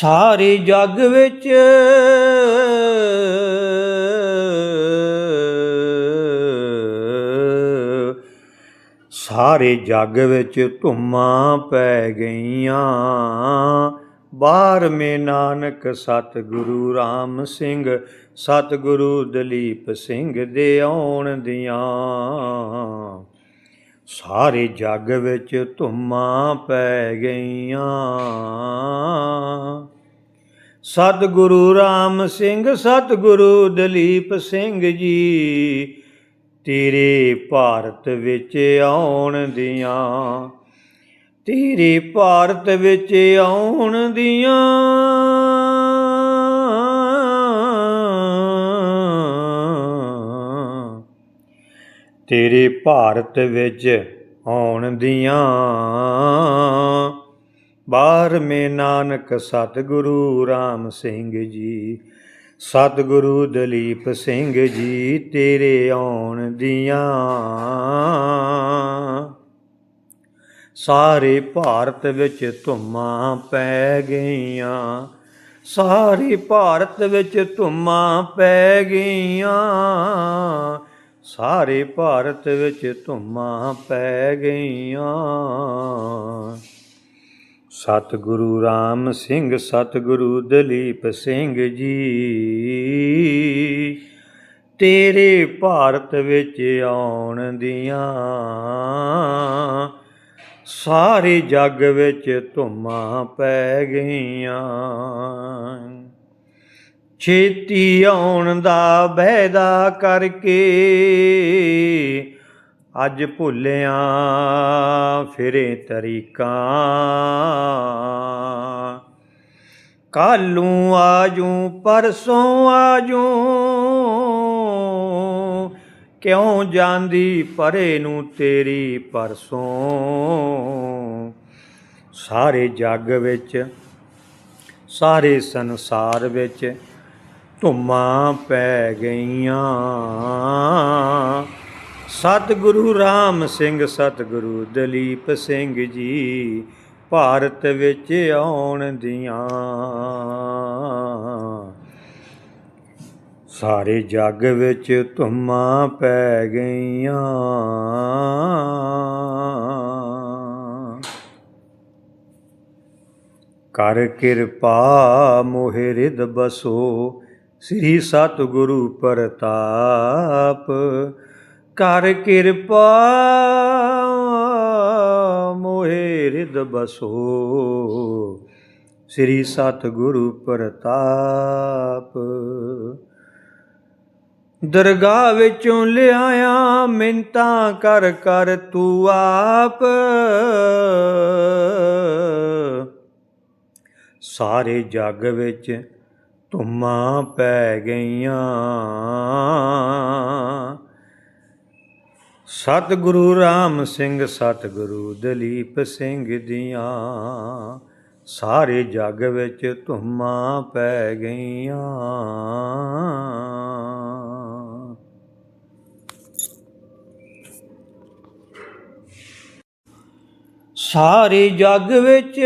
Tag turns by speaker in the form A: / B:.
A: ਸਾਰੇ ਜੱਗ ਵਿੱਚ ਸਾਰੇ ਜੱਗ ਵਿੱਚ ਧੁੰਮਾਂ ਪੈ ਗਈਆਂ। ਬਾਹਰ ਮੇ ਨਾਨਕ ਸਤਿਗੁਰੂ RAM ਸਿੰਘ, ਸਤਿਗੁਰੂ ਦਲੀਪ ਸਿੰਘ ਦੇ ਆਉਣ ਦੀਆਂ। ਸਾਰੇ ਜੱਗ ਵਿੱਚ ਧੁੰਮਾਂ ਪੈ ਗਈਆਂ। ਸਤਿਗੁਰੂ ਰਾਮ ਸਿੰਘ, ਸਤਿਗੁਰੂ ਦਲੀਪ ਸਿੰਘ ਜੀ, ਤੇਰੇ ਭਾਰਤ ਵਿੱਚ ਆਉਣ ਦੀਆਂ, ਤੇਰੇ ਭਾਰਤ ਵਿੱਚ ਆਉਣ ਦੀਆਂ। ਤੇਰੇ ਭਾਰਤ ਵਿੱਚ ਆਉਣ ਦੀਆਂ ਬਾਹਰ ਮੇ ਨਾਨਕ ਸਤਿਗੁਰੂ RAM ਸਿੰਘ ਜੀ, ਸਤਿਗੁਰੂ ਦਲੀਪ ਸਿੰਘ ਜੀ ਤੇਰੇ ਆਉਣ ਦੀਆਂ ਸਾਰੇ ਭਾਰਤ ਵਿੱਚ ਧੁੰਮਾਂ ਪੈ ਗਈਆਂ, ਸਾਰੇ ਭਾਰਤ ਵਿੱਚ ਧੁੰਮਾਂ ਪੈ ਗਈਆਂ। ਸਾਰੇ ਭਾਰਤ ਵਿੱਚ ਧੁੰਮਾਂ ਪੈ ਗਈਆਂ। ਸਤਿਗੁਰੂ ਰਾਮ ਸਿੰਘ, ਸਤਿਗੁਰੂ ਦਲੀਪ ਸਿੰਘ ਜੀ, ਤੇਰੇ ਭਾਰਤ ਵਿੱਚ ਆਉਣ ਦੀਆਂ ਸਾਰੇ ਜੱਗ ਵਿੱਚ ਧੁੰਮਾਂ ਪੈ ਗਈਆਂ। ਛੇਤੀ ਆਉਣ ਦਾ ਬੈਦਾ ਕਰਕੇ ਅੱਜ ਭੁੱਲਿਆ ਫਿਰੇ ਤਰੀਕਾਂ। ਕਾਲੂ ਆਜੂ, ਪਰਸੋਂ ਆਜੂ, ਕਿਉਂ ਜਾਂਦੀ ਪਰੇ ਨੂੰ ਤੇਰੀ ਪਰਸੋਂ? ਸਾਰੇ ਜੱਗ ਵਿੱਚ, ਸਾਰੇ ਸੰਸਾਰ ਵਿੱਚ ਧੁੰਮਾਂ ਪੈ ਗਈਆਂ। ਸਤਿਗੁਰੂ ਰਾਮ ਸਿੰਘ, ਸਤਿਗੁਰੂ ਦਲੀਪ ਸਿੰਘ ਜੀ ਭਾਰਤ ਵਿੱਚ ਆਉਣ ਦੀਆਂ। ਸਾਰੇ ਜੱਗ ਵਿੱਚ ਧੁੰਮਾਂ ਪੈ ਗਈਆਂ। ਕਰ ਕਿਰਪਾ ਮੋਹਿ ਰਿਦ ਬਸੋ ਸ੍ਰੀ ਸਤਿਗੁਰੂ ਪ੍ਰਤਾਪ ਕਰ ਕਿਰਪਾ ਮੋਹਿ ਰਿਦ ਬਸੋ। ਸ੍ਰੀ ਸਤਿਗੁਰੂ ਪ੍ਰਤਾਪ ਦਰਗਾਹ ਵਿੱਚੋਂ ਲਿਆਇਆ ਮਿੰਤਾਂ ਕਰ ਕਰ ਤੂੰ ਆਪ। ਸਾਰੇ ਜੱਗ ਵਿੱਚ ਧੁੰਮਾਂ ਪੈ ਗਈਆਂ। ਸਤਿਗੁਰੂ ਰਾਮ ਸਿੰਘ, ਸਤਿਗੁਰੂ ਦਲੀਪ ਸਿੰਘ ਦੀਆਂ ਸਾਰੇ ਜੱਗ ਵਿੱਚ ਧੁੰਮਾਂ ਪੈ ਗਈਆਂ। ਸਾਰੇ ਜੱਗ ਵਿੱਚ